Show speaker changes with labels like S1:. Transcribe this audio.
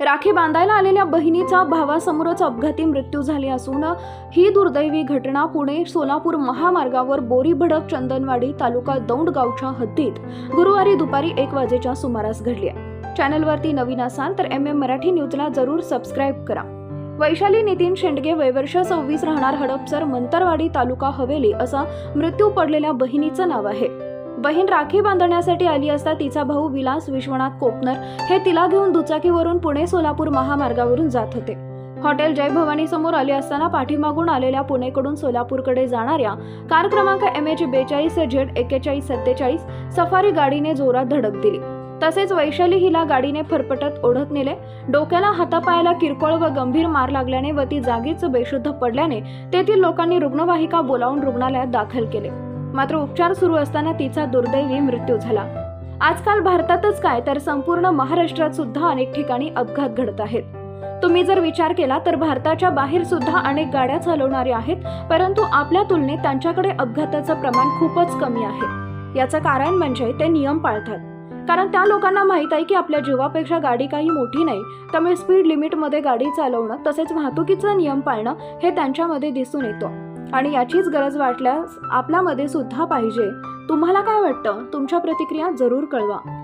S1: राखी बांधायला आलेल्या बहिणीचा भावासमोरच अपघाती मृत्यू झाली असून ही दुर्दैवी घटना पुणे सोलापूर महामार्गावर बोरी भडक चंदनवाडी तालुका दौंड गावच्या हद्दीत गुरुवारी दुपारी एक वाजेच्या सुमारास घडली आहे. चॅनलवरती नवीन असाल तर एम एम मराठी न्यूजला जरूर सबस्क्राईब करा. वैशाली नितीन शेंडगे वयवर्ष सव्वीस राहणार हडपसर मंतरवाडी तालुका हवेली असा मृत्यू पडलेल्या बहिणीचं नाव आहे. बहीण राखी बांधण्यासाठी आली असता तिचा भाऊ विलास विश्वनाथ कोपनर हे तिला घेऊन दुचाकीवरून पुणे सोलापूर महामार्गावरून जात होते. हॉटेल जय भवानी समोर आले असताना पाठीमागून आलेल्या पुणेकडून सोलापूरकडे जाणाऱ्या कार क्रमांक एम एच बेचाळीस झेड एक्केचाळीस सत्तेचाळीस सफारी गाडीने जोरात धडक दिली. तसेच वैशाली हिला गाडीने फरफटत ओढत नेले. डोक्याला हातापायाला किरकोळ व गंभीर मार लागल्याने व ती जागीच बेशुद्ध पडल्याने तेथील लोकांनी रुग्णवाहिका बोलावून रुग्णालयात दाखल केले. मात्र उपचार सुरू असताना तिचा दुर्दैवी मृत्यू झाला. आजकाल भारतातच काय तर संपूर्ण महाराष्ट्रात सुद्धा अनेक ठिकाणी अपघात घडत आहेत. तुम्ही जर विचार केला तर भारताच्या बाहेर सुद्धा अनेक गाड्या चालवणारे आहेत परंतु आपल्या तुलनेत त्यांच्याकडे अपघाताचं प्रमाण खूपच कमी आहे. याचं कारण म्हणजे ते नियम पाळतात. कारण त्या लोकांना माहीत आहे की आपल्या जीवापेक्षा गाडी काही मोठी नाही त्यामुळे स्पीड लिमिटमध्ये गाडी चालवणं तसेच वाहतुकीचा नियम पाळणं हे त्यांच्यामध्ये दिसून येतं. आणि याचीच गरज वाटल्यास आपल्यामध्ये सुद्धा पाहिजे. तुम्हाला काय वाटतं? तुमच्या प्रतिक्रिया जरूर कळवा.